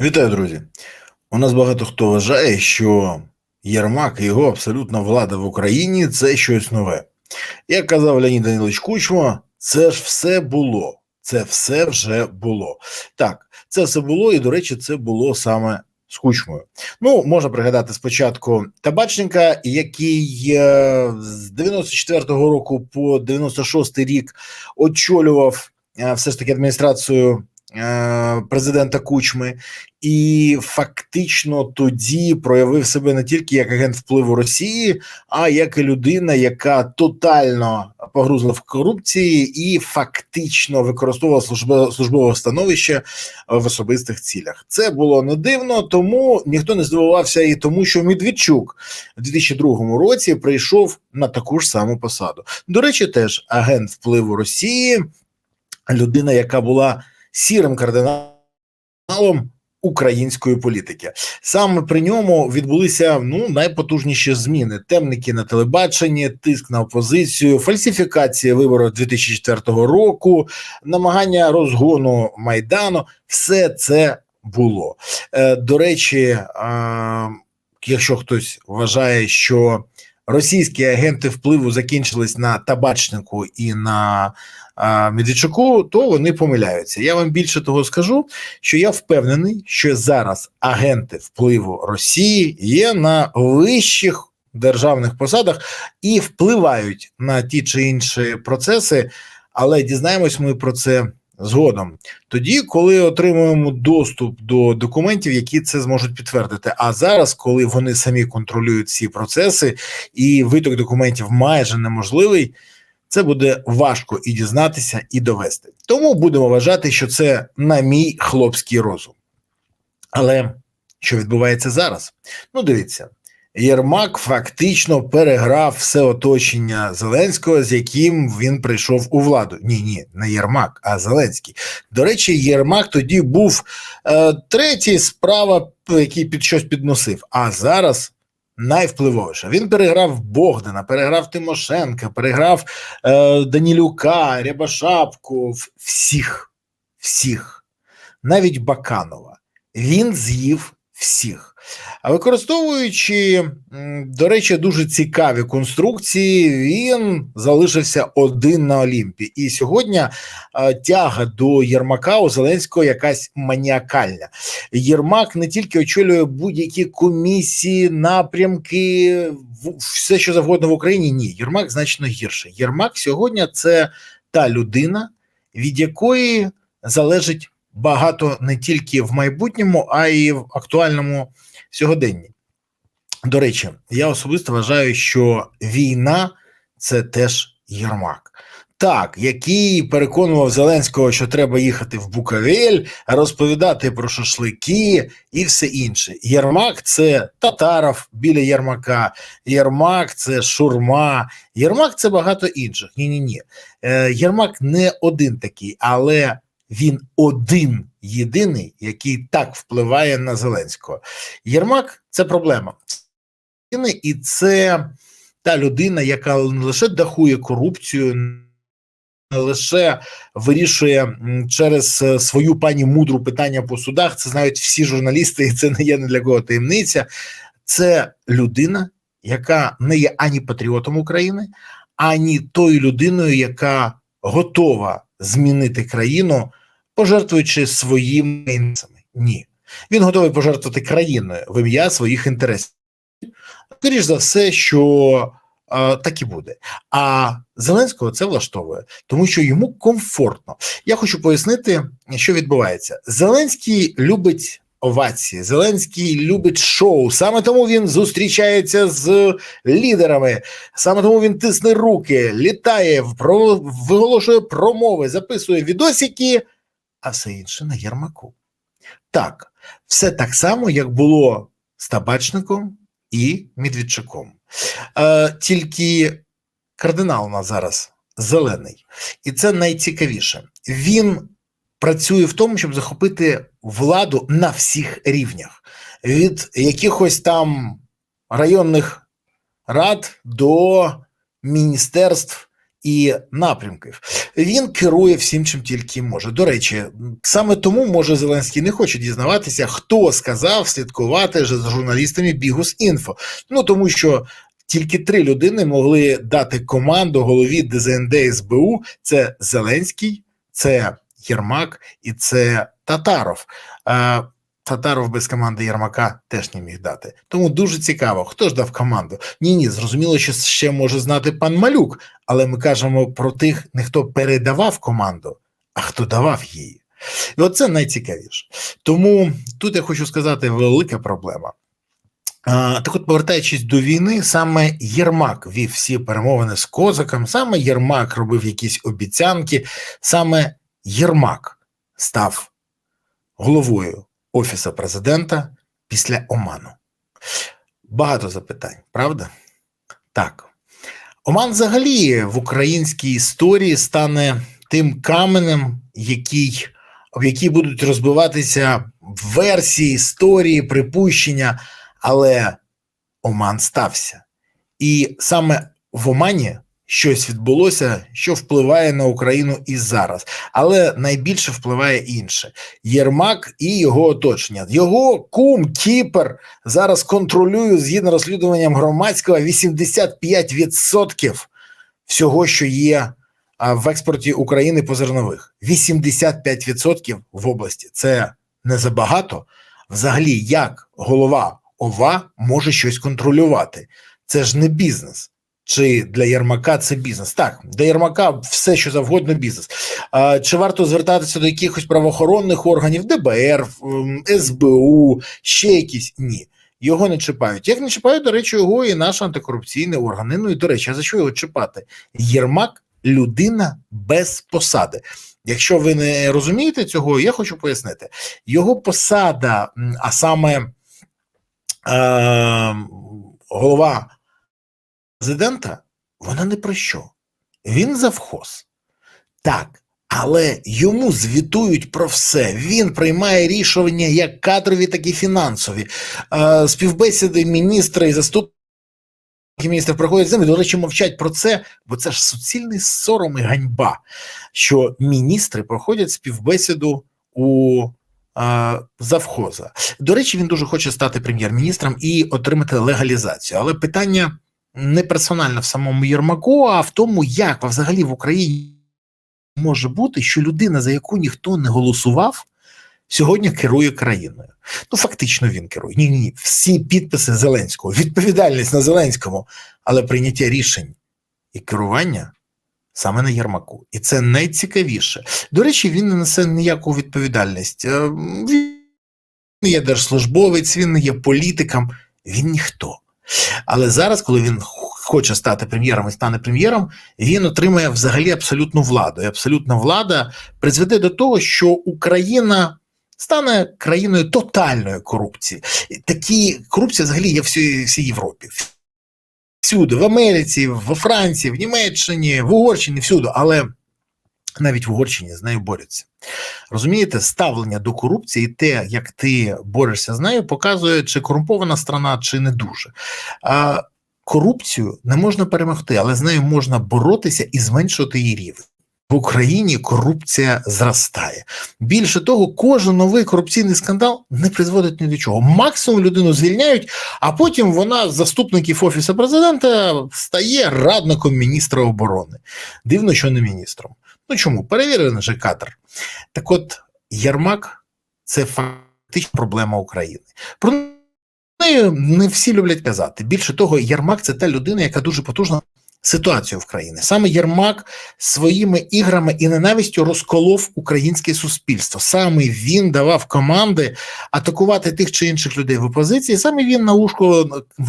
Вітаю, друзі! У нас багато хто вважає, що Єрмак і його абсолютна влада в Україні це щось нове. Як казав Леонід Данилович Кучма, це ж все було. Це все вже було. Так, це все було, і, до речі, це було саме з Кучмою. Ну, можна пригадати спочатку Табачника, який е, з 94-го року по 96-й рік очолював е, все ж таки адміністрацію президента Кучми, і фактично тоді проявив себе не тільки як агент впливу Росії, а як і людина, яка тотально погрузла в корупції і фактично використовувала службове, службове становище в особистих цілях. Це було не дивно, тому ніхто не здивувався і тому, що Медведчук у 2002 році прийшов на таку ж саму посаду. До речі, теж агент впливу Росії, людина, яка була сірим кардиналом української політики. Саме при ньому відбулися ну найпотужніші зміни: темники на телебаченні, тиск на опозицію, фальсифікація виборів 2004 року, намагання розгону майдану. Все це було. Е, До речі, е, якщо хтось вважає, що російські агенти впливу закінчились на табачнику і на а, Медведчуку, то вони помиляються. Я вам більше того скажу, що я впевнений, що зараз агенти впливу Росії є на вищих державних посадах і впливають на ті чи інші процеси, але дізнаємось ми про це. Згодом, тоді, коли отримуємо доступ до документів, які це зможуть підтвердити. А зараз, коли вони самі контролюють ці процеси, і виток документів майже неможливий, це буде важко і дізнатися, і довести. Тому будемо вважати, що це на мій хлопський розум. Але що відбувається зараз? Ну, дивіться. Єрмак фактично переграв все оточення Зеленського, з яким він прийшов у владу. Ні, ні, не Єрмак, а Зеленський. До речі, Єрмак тоді був е, третій справа, який під щось підносив. А зараз найвпливовіше. Він переграв Богдана, переграв Тимошенка, переграв е, Данілюка, Рябошапку, всіх, всіх, навіть Баканова. Він з'їв всіх. А використовуючи, до речі, дуже цікаві конструкції, він залишився один на Олімпі. І сьогодні тяга до Єрмака у Зеленського якась маніакальна. Єрмак не тільки очолює будь-які комісії, напрямки, все що завгодно в Україні. Ні, Єрмак значно гірше. Єрмак сьогодні це та людина, від якої залежить багато не тільки в майбутньому, а й в актуальному сьогоденні. До речі, я особисто вважаю, що війна це теж Єрмак. Так, який переконував Зеленського, що треба їхати в Буковель, розповідати про шашлики і все інше. Єрмак це Татаров біля Єрмака, Єрмак це Шурма, Єрмак це багато інших. Ні, ні, ні. Єрмак не один такий, але він один єдиний, який так впливає на Зеленського. Єрмак це проблема. І це та людина, яка не лише дахує корупцію, не лише вирішує через е, свою пані мудру питання по судах. Це знають всі журналісти, і це не є не для кого таємниця. Це людина, яка не є ані патріотом України, ані тою людиною, яка готова змінити країну пожертвуючи своїми інтересами. Ні. Він готовий пожертвувати країною в ім'я своїх інтересів. Скоріше за все, що а, так і буде. А Зеленського це влаштовує, тому що йому комфортно. Я хочу пояснити, що відбувається. Зеленський любить. Овації Зеленський любить шоу. Саме тому він зустрічається з лідерами, саме тому він тисне руки, літає, виголошує промови, записує відосики а все інше на Єрмаку. Так, все так само, як було з табачником і Медведчуком. Е, Тільки кардинал у нас зараз зелений, і це найцікавіше. Він працює в тому, щоб захопити владу на всіх рівнях, від якихось там районних рад до міністерств і напрямків. Він керує всім, чим тільки може. До речі, саме тому може Зеленський не хоче дізнаватися, хто сказав слідкувати за журналістами Бігус Інфо. Ну тому що тільки три людини могли дати команду голові ДЗНД СБУ: це Зеленський, це Єрмак і це Татаров. Татаров без команди Єрмака теж не міг дати. Тому дуже цікаво, хто ж дав команду. Ні, ні, зрозуміло, що ще може знати пан Малюк, але ми кажемо про тих, не хто передавав команду, а хто давав її. І оце найцікавіше. Тому тут я хочу сказати велика проблема. Так от, повертаючись до війни, саме Єрмак вів всі перемовини з козаком, саме Єрмак робив якісь обіцянки, саме Єрмак став головою Офісу президента після Оману. Багато запитань, правда? Так. Оман взагалі в українській історії стане тим каменем, який, в якій будуть розбиватися версії, історії, припущення, але Оман стався. І саме в Омані щось відбулося, що впливає на Україну і зараз, але найбільше впливає інше: Єрмак і його оточення. Його кум Кіпер зараз контролює згідно розслідуванням громадського 85% всього, що є в експорті України по зернових. 85% в області. Це не забагато. Взагалі, як голова ОВА може щось контролювати? Це ж не бізнес. Чи для Єрмака це бізнес? Так, для Єрмака все, що завгодно, бізнес. А, Чи варто звертатися до якихось правоохоронних органів, ДБР, СБУ, ще якісь? Ні. Його не чіпають. Як не чіпають, до речі, його і наш антикорупційний орган. Ну і до речі, а за що його чіпати? Єрмак людина без посади. Якщо ви не розумієте цього, я хочу пояснити. Його посада, а саме е, голова президента, вона не про що. Він завхоз. Так, але йому звітують про все. Він приймає рішення як кадрові, так і фінансові. Е, співбесіди міністра і заступники міністрів проходять з ними, до речі, мовчать про це, бо це ж суцільний сором і ганьба, що міністри проходять співбесіду у е, завхоза. До речі, він дуже хоче стати прем'єр-міністром і отримати легалізацію. Але питання не персонально в самому Єрмаку, а в тому, як взагалі в Україні може бути, що людина, за яку ніхто не голосував, сьогодні керує країною. Ну, фактично, він керує. Ні, ні, всі підписи Зеленського, відповідальність на Зеленському, але прийняття рішень і керування. Саме на Єрмаку, і це найцікавіше. До речі, він не несе ніяку відповідальність. Е, він не є держслужбовець, він не є політиком, він ніхто. Але зараз, коли він хоче стати прем'єром і стане прем'єром, він отримає взагалі абсолютну владу. І абсолютна влада призведе до того, що Україна. Стане країною тотальної корупції. Такі корупція взагалі є всій, всій Європі. Всюди, в Америці, в Франції, в Німеччині, в Угорщині, всюди. Але навіть в Угорщині з нею борються. Розумієте, ставлення до корупції, те, як ти борешся з нею, показує, чи корумпована страна, чи не дуже. А корупцію не можна перемогти, але з нею можна боротися і зменшувати її рівень. В Україні корупція зростає. Більше того, кожен новий корупційний скандал не призводить ні до чого. Максимум людину звільняють, а потім вона з заступників офісу президента стає радником міністра оборони. Дивно, що не міністром. Ну чому? Перевірений же кадр. Так от Єрмак це фактично проблема України. Про неї не всі люблять казати. Більше того, Єрмак це та людина, яка дуже потужна ситуацію в країні. Саме Єрмак своїми іграми і ненавистю розколов українське суспільство. Саме він давав команди атакувати тих чи інших людей в опозиції. Саме він на ушко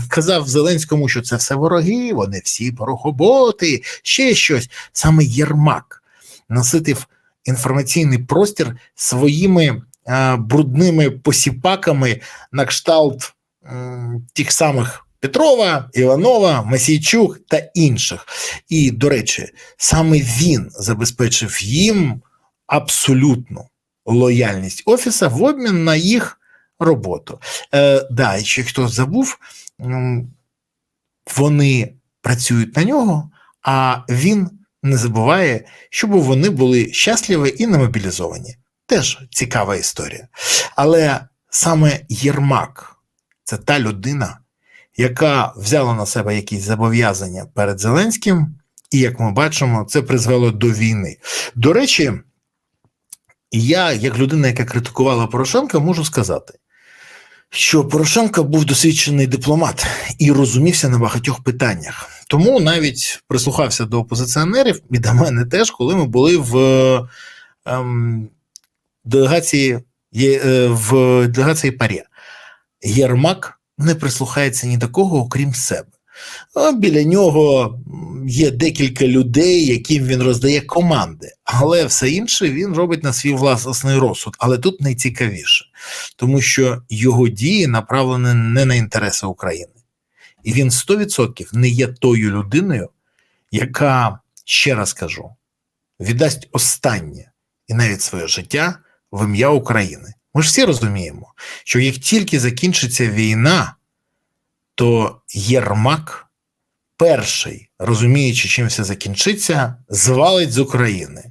казав Зеленському, що це все вороги, вони всі порохоботи, ще щось. Саме Єрмак наситив інформаційний простір своїми а, брудними посіпаками на кшталт м, тих самих. Петрова, Іванова, Масійчук та інших. І, до речі, саме він забезпечив їм абсолютну лояльність офіса в обмін на їх роботу. Е, Да, ще хтось забув, вони працюють на нього, а він не забуває, щоб вони були щасливі і не мобілізовані. Теж цікава історія. Але саме Єрмак це та людина, яка взяла на себе якісь зобов'язання перед Зеленським, і як ми бачимо, це призвело до війни. До речі, я, як людина, яка критикувала Порошенка, можу сказати, що Порошенко був досвідчений дипломат і розумівся на багатьох питаннях. Тому навіть прислухався до опозиціонерів і до мене теж, коли ми були в ем, делегації е, в делегації Парі. Єрмак не прислухається ні до кого, окрім себе. Біля нього є декілька людей, яким він роздає команди, але все інше він робить на свій власний розсуд. Але тут найцікавіше, тому що його дії направлені не на інтереси України, і він 100% не є тою людиною, яка ще раз кажу, віддасть останнє і навіть своє життя в ім'я України. Ми ж всі розуміємо, що як тільки закінчиться війна, то Єрмак перший, розуміючи, чим все закінчиться, звалить з України.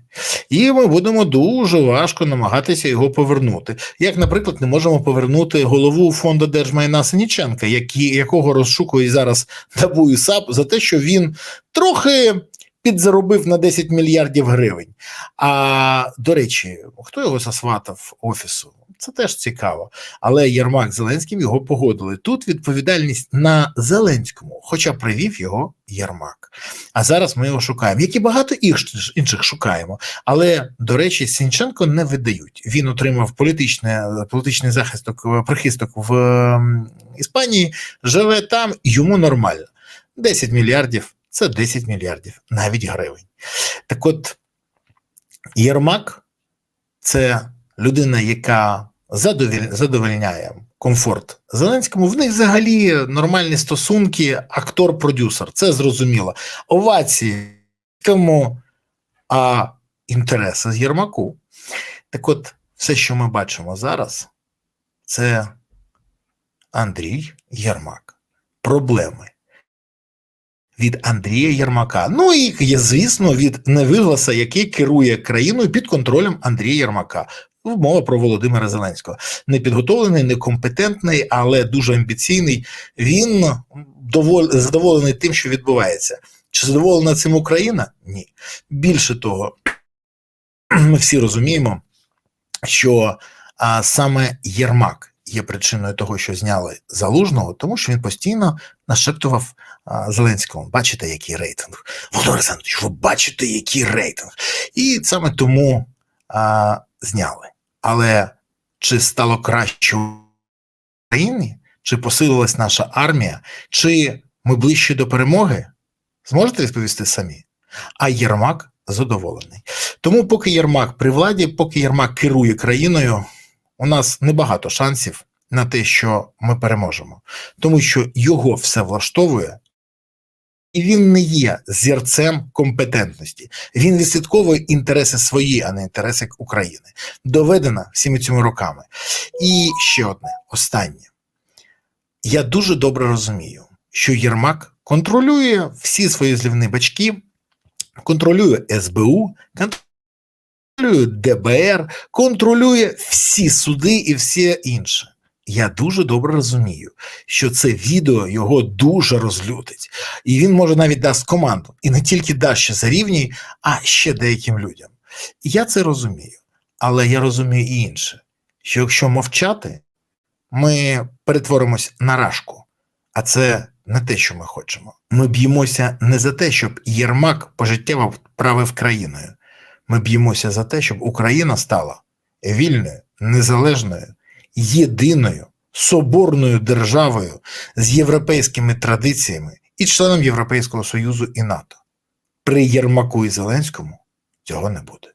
І ми будемо дуже важко намагатися його повернути. Як, наприклад, не можемо повернути голову фонду держмайна Синіченка, якого розшукує зараз НАБУ і САП за те, що він трохи підзаробив на 10 мільярдів гривень. А до речі, хто його засватав офісу? Це теж цікаво. Але Єрмак Зеленським його погодили. Тут відповідальність на Зеленському, хоча привів його Єрмак. А зараз ми його шукаємо, як і багато інших шукаємо. Але, до речі, Сінченко не видають. Він отримав політичний захисток, прихисток в Іспанії, живе там, йому нормально. 10 мільярдів це 10 мільярдів, навіть гривень. Так от, Єрмак це людина, яка задовольняє комфорт Зеленському. В них взагалі нормальні стосунки, актор-продюсер. Це зрозуміло. Овації кому, а інтереси з Єрмаку. Так от, все, що ми бачимо зараз, це Андрій Єрмак. Проблеми. Від Андрія Єрмака. Ну і, звісно, від невигласа, який керує країною під контролем Андрія Єрмака. Мова про Володимира Зеленського. Непідготовлений, некомпетентний, але дуже амбіційний. Він доволь, задоволений тим, що відбувається. Чи задоволена цим Україна? Ні. Більше того, ми всі розуміємо, що а, саме Єрмак є причиною того, що зняли залужного, тому що він постійно нашептував а, Зеленському. Бачите, який рейтинг? Володимир Олександрович, ви бачите, який рейтинг? І саме тому а, зняли. Але чи стало краще Україні, чи посилилась наша армія, чи ми ближче до перемоги? Зможете відповісти самі? А Єрмак задоволений. Тому, поки Єрмак при владі, поки Єрмак керує країною, у нас небагато шансів на те, що ми переможемо, тому що його все влаштовує, і він не є зірцем компетентності. Він відслідковує інтереси свої, а не інтереси України. Доведено всіми цими роками. І ще одне останнє. Я дуже добре розумію, що Єрмак контролює всі свої злівні бачки, контролює СБУ, контролює ДБР, контролює всі суди і все інше. Я дуже добре розумію, що це відео його дуже розлютить, і він може навіть дасть команду, і не тільки дасть ще за рівні, а ще деяким людям. Я це розумію, але я розумію і інше: що якщо мовчати, ми перетворимось на рашку, а це не те, що ми хочемо. Ми б'ємося не за те, щоб Єрмак пожиттєво правив країною. Ми б'ємося за те, щоб Україна стала вільною, незалежною єдиною соборною державою з європейськими традиціями і членом Європейського Союзу і НАТО. При Єрмаку і Зеленському цього не буде.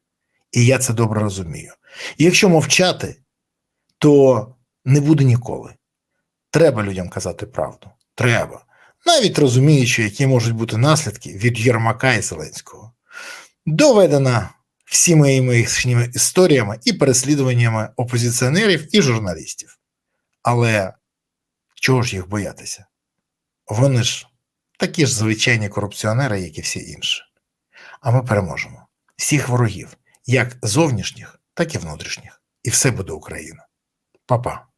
І я це добре розумію. І якщо мовчати, то не буде ніколи. Треба людям казати правду. Треба. Навіть розуміючи, які можуть бути наслідки від Єрмака і Зеленського. Доведена всіми їхніми історіями і переслідуваннями опозиціонерів і журналістів. Але чого ж їх боятися? Вони ж такі ж звичайні корупціонери, як і всі інші. а ми переможемо. Всіх ворогів, як зовнішніх, так і внутрішніх. І все буде Україна. Па-па.